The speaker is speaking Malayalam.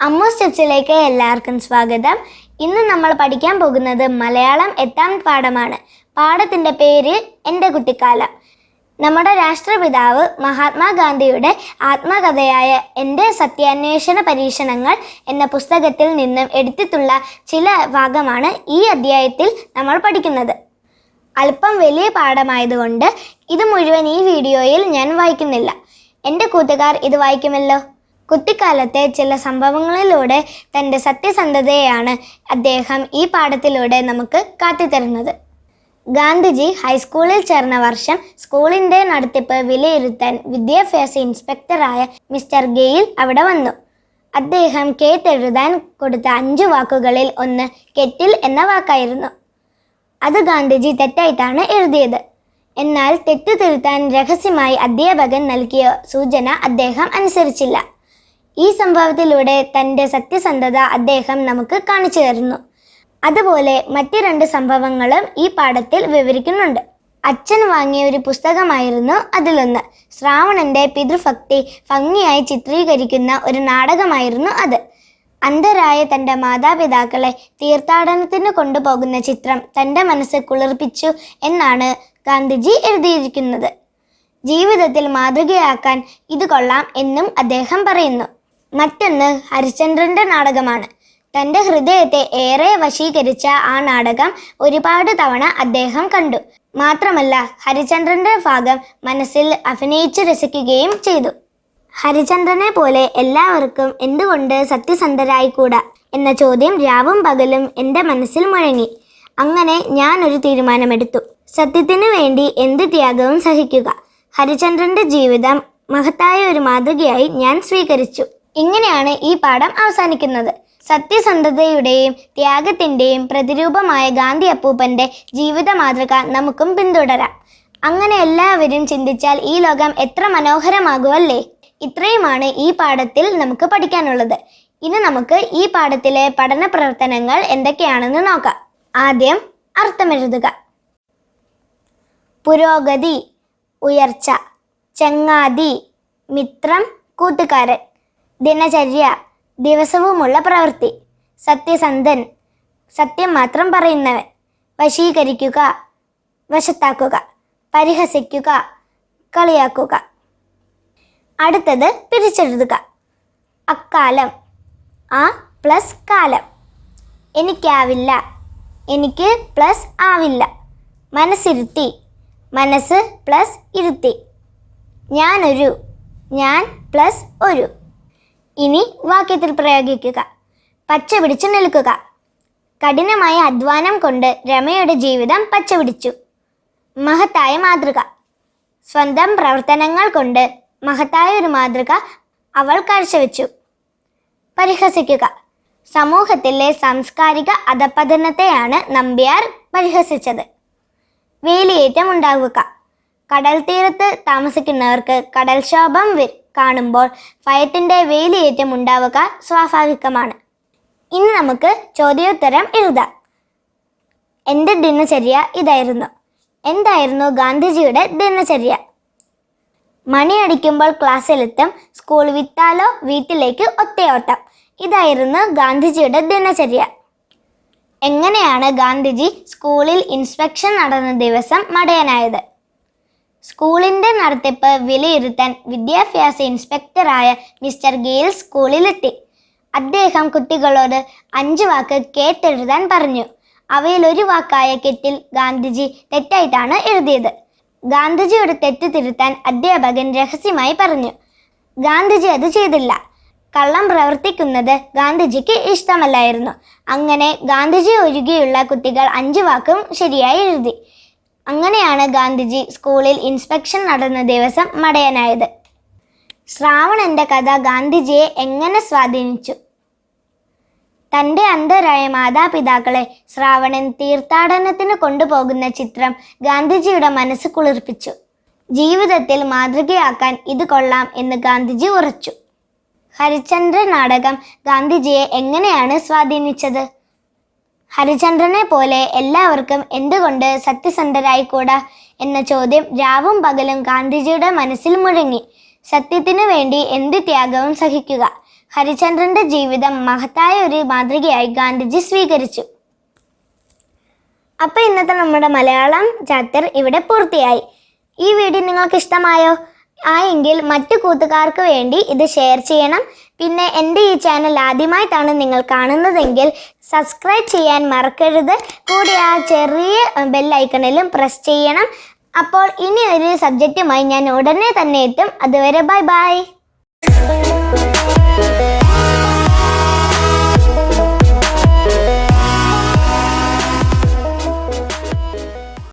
അമ്മു സ്റ്റെപ്സിലേക്ക് എല്ലാവർക്കും സ്വാഗതം. ഇന്ന് നമ്മൾ പഠിക്കാൻ പോകുന്നത് മലയാളം എട്ടാം പാഠമാണ്. പാഠത്തിന്റെ പേര് എന്റെ കുട്ടിക്കാലം. നമ്മുടെ രാഷ്ട്രപിതാവ് മഹാത്മാഗാന്ധിയുടെ ആത്മകഥയായ എന്റെ സത്യാന്വേഷണ പരീക്ഷണങ്ങൾ എന്ന പുസ്തകത്തിൽ നിന്നും എടുത്തിട്ടുള്ള ചില ഭാഗമാണ് ഈ അധ്യായത്തിൽ നമ്മൾ പഠിക്കുന്നത്. അല്പം വലിയ പാഠമായതുകൊണ്ട് ഇത് മുഴുവൻ ഈ വീഡിയോയിൽ ഞാൻ വായിക്കുന്നില്ല. എന്റെ കൂട്ടുകാർ ഇത് വായിക്കുമല്ലോ? കുട്ടിക്കാലത്തെ ചില സംഭവങ്ങളിലൂടെ തന്റെ സത്യസന്ധതയാണ് അദ്ദേഹം ഈ പാഠത്തിലൂടെ നമുക്ക് കാട്ടിത്തരുന്നത്. ഗാന്ധിജി ഹൈസ്കൂളിൽ ചേർന്ന വർഷം സ്കൂളിന്റെ നടത്തിപ്പ് വിലയിരുത്താൻ വിദ്യാഭ്യാസ ഇൻസ്പെക്ടറായ മിസ്റ്റർ ഗെയിൽ അവിടെ വന്നു. അദ്ദേഹം കേട്ടെഴുതാൻ കൊടുത്ത അഞ്ചു വാക്കുകളിൽ ഒന്ന് കെറ്റിൽ എന്ന വാക്കായിരുന്നു. അത് ഗാന്ധിജി തെറ്റായിട്ടാണ് എഴുതിയത്. എന്നാൽ തെറ്റ് തിരുത്താൻ രഹസ്യമായി അധ്യാപകൻ നൽകിയ സൂചന അദ്ദേഹം അനുസരിച്ചില്ല. ഈ സംഭവത്തിലൂടെ തന്റെ സത്യസന്ധത അദ്ദേഹം നമുക്ക് കാണിച്ചു തരുന്നു. അതുപോലെ മറ്റു രണ്ട് സംഭവങ്ങളും ഈ പാഠത്തിൽ വിവരിക്കുന്നുണ്ട്. അച്ഛൻ വാങ്ങിയ ഒരു പുസ്തകമായിരുന്നു അതിലൊന്ന്. ശ്രാവണന്റെ പിതൃഭക്തി ഭംഗിയായി ചിത്രീകരിക്കുന്ന ഒരു നാടകമായിരുന്നു അത്. അന്ധരായ തന്റെ മാതാപിതാക്കളെ തീർത്ഥാടനത്തിന് കൊണ്ടുപോകുന്ന ചിത്രം തന്റെ മനസ്സ് കുളിർപ്പിച്ചു എന്നാണ് ഗാന്ധിജി എഴുതിയിരിക്കുന്നത്. ജീവിതത്തിൽ മാതൃകയാക്കാൻ ഇത് കൊള്ളാം എന്നും അദ്ദേഹം പറയുന്നു. മറ്റൊന്ന് ഹരിശ്ചന്ദ്രന്റെ നാടകമാണ്. തന്റെ ഹൃദയത്തെ ഏറെ വശീകരിച്ച ആ നാടകം ഒരുപാട് തവണ അദ്ദേഹം കണ്ടു. മാത്രമല്ല ഹരിചന്ദ്രന്റെ ഭാഗം മനസ്സിൽ അഭിനയിച്ച് രസിക്കുകയും ചെയ്തു. ഹരിചന്ദ്രനെ പോലെ എല്ലാവർക്കും എന്തുകൊണ്ട് സത്യസന്ധരായിക്കൂടാ? എന്ന ചോദ്യം രാവും പകലും എന്റെ മനസ്സിൽ മുഴങ്ങി. അങ്ങനെ ഞാൻ ഒരു തീരുമാനമെടുത്തു. സത്യത്തിനു വേണ്ടി എന്ത് ത്യാഗവും സഹിക്കുക. ഹരിചന്ദ്രന്റെ ജീവിതം മഹത്തായ ഒരു മാതൃകയായി ഞാൻ സ്വീകരിച്ചു. ഇങ്ങനെയാണ് ഈ പാഠം അവസാനിക്കുന്നത്. സത്യസന്ധതയുടെയും ത്യാഗത്തിന്റെയും പ്രതിരൂപമായ ഗാന്ധി അപ്പൂപ്പന്റെ ജീവിത മാതൃക നമുക്കും പിന്തുടരാം. അങ്ങനെ എല്ലാവരും ചിന്തിച്ചാൽ ഈ ലോകം എത്ര മനോഹരമാകുമല്ലേ? ഇത്രയുമാണ് ഈ പാഠത്തിൽ നമുക്ക് പഠിക്കാനുള്ളത്. ഇനി നമുക്ക് ഈ പാഠത്തിലെ പഠന പ്രവർത്തനങ്ങൾ എന്തൊക്കെയാണെന്ന് നോക്കാം. ആദ്യം അർത്ഥമെഴുതുക. പുരോഗതി ഉയർച്ച ചങ്ങാതി മിത്രം കൂട്ടുകാരൻ. ദിനചര്യ ദിവസവുമുള്ള പ്രവൃത്തി സത്യസന്ധൻ സത്യം മാത്രം പറയുന്നവൻ വശീകരിക്കുക വശത്താക്കുക പരിഹസിക്കുക കളിയാക്കുക. അടുത്തത് പിരിച്ചെഴുതുക. അക്കാലം ആ പ്ലസ് കാലം. എനിക്കാവില്ല എനിക്ക് പ്ലസ് ആവില്ല. മനസ്സിരുത്തി മനസ്സ് പ്ലസ് ഇരുത്തി. ഞാനൊരു ഞാൻ പ്ലസ് ഒരു. ഇനി വാക്യത്തിൽ പ്രയോഗിക്കുക. പച്ച പിടിച്ചു നിൽക്കുക. കഠിനമായ അധ്വാനം കൊണ്ട് രമയുടെ ജീവിതം പച്ച പിടിച്ചു. മഹത്തായ മാതൃക. സ്വന്തം പ്രവർത്തനങ്ങൾ കൊണ്ട് മഹത്തായ ഒരു മാതൃക അവൾ കാഴ്ചവെച്ചു. പരിഹസിക്കുക. സമൂഹത്തിലെ സാംസ്കാരിക അധപതനത്തെയാണ് നമ്പ്യാർ പരിഹസിച്ചത്. വേലിയേറ്റം ഉണ്ടാവുക. കടൽ തീരത്ത് താമസിക്കുന്നവർക്ക് കടൽക്ഷോഭം വി- കാണുമ്പോൾ ഭയത്തിന്റെ വേലിയേറ്റം ഉണ്ടാവുക സ്വാഭാവികമാണ്. ഇനി നമുക്ക് ചോദ്യോത്തരം എഴുതാം. എന്റെ ദിനചര്യ ഇതായിരുന്നു. എന്തായിരുന്നു ഗാന്ധിജിയുടെ ദിനചര്യ? മണിയടിക്കുമ്പോൾ ക്ലാസ്സിലെത്തും സ്കൂൾ വിട്ടാലോ വീട്ടിലേക്ക് ഒറ്റയോട്ടം. ഇതായിരുന്നു ഗാന്ധിജിയുടെ ദിനചര്യ. എങ്ങനെയാണ് ഗാന്ധിജി സ്കൂളിൽ ഇൻസ്പെക്ഷൻ നടന്ന ദിവസം മടയനായത്? സ്കൂളിന്റെ നടത്തിപ്പ് വിലയിരുത്താൻ വിദ്യാഭ്യാസ ഇൻസ്പെക്ടറായ മിസ്റ്റർ ഗെയിൽ സ്കൂളിലെത്തി. അദ്ദേഹം കുട്ടികളോട് അഞ്ച് വാക്ക് കേട്ടെഴുതാൻ പറഞ്ഞു. അവയിൽ ഒരു വാക്കായ കെറ്റിൽ ഗാന്ധിജി തെറ്റായിട്ടാണ് എഴുതിയത്. ഗാന്ധിജിയുടെ തെറ്റ് തിരുത്താൻ അധ്യാപകൻ രഹസ്യമായി പറഞ്ഞു. ഗാന്ധിജി അത് ചെയ്തില്ല. കള്ളം പ്രവർത്തിക്കുന്നത് ഗാന്ധിജിക്ക് ഇഷ്ടമല്ലായിരുന്നു. അങ്ങനെ ഗാന്ധിജി ഒഴികെയുള്ള കുട്ടികൾ അഞ്ച് വാക്കും ശരിയായി എഴുതി. അങ്ങനെയാണ് ഗാന്ധിജി സ്കൂളിൽ ഇൻസ്പെക്ഷൻ നടന്ന ദിവസം മടയനായത്. ശ്രാവണന്റെ കഥ ഗാന്ധിജിയെ എങ്ങനെ സ്വാധീനിച്ചു? തന്റെ അന്ധരായ മാതാപിതാക്കളെ ശ്രാവണൻ തീർത്ഥാടനത്തിന് കൊണ്ടുപോകുന്ന ചിത്രം ഗാന്ധിജിയുടെ മനസ്സ് കുളിർപ്പിച്ചു. ജീവിതത്തിൽ മാതൃകയാക്കാൻ ഇത് കൊള്ളാം എന്ന് ഗാന്ധിജി ഉറച്ചു. ഹരിചന്ദ്ര നാടകം ഗാന്ധിജിയെ എങ്ങനെയാണ് സ്വാധീനിച്ചത്? ഹരിചന്ദ്രനെ പോലെ എല്ലാവർക്കും എന്തുകൊണ്ട് സത്യസന്ധരായി സത്യസന്ധരായിക്കൂടാ? എന്ന ചോദ്യം രാവും പകലും ഗാന്ധിജിയുടെ മനസ്സിൽ മുഴങ്ങി. സത്യത്തിനു വേണ്ടി എന്ത് ത്യാഗവും സഹിക്കുക. ഹരിചന്ദ്രന്റെ ജീവിതം മഹത്തായ ഒരു മാതൃകയായി ഗാന്ധിജി സ്വീകരിച്ചു. അപ്പോൾ ഇന്നത്തെ നമ്മുടെ മലയാളം ചാപ്റ്റർ ഇവിടെ പൂർത്തിയായി. ഈ വീഡിയോ നിങ്ങൾക്ക് ഇഷ്ടമായോ? ആയെങ്കിൽ മറ്റു കൂട്ടുകാർക്ക് വേണ്ടി ഇത് ഷെയർ ചെയ്യണം. പിന്നെ എന്റെ ഈ ചാനൽ ആദ്യമായിട്ടാണ് നിങ്ങൾ കാണുന്നതെങ്കിൽ സബ്സ്ക്രൈബ് ചെയ്യാൻ മറക്കരുത്. കൂടി ആ ചെറിയ ബെല്ലൈക്കണിലും പ്രസ് ചെയ്യണം. അപ്പോൾ ഇനി ഒരു സബ്ജക്റ്റുമായി ഞാൻ ഉടനെ തന്നെ എത്തും. അതുവരെ ബൈ ബൈ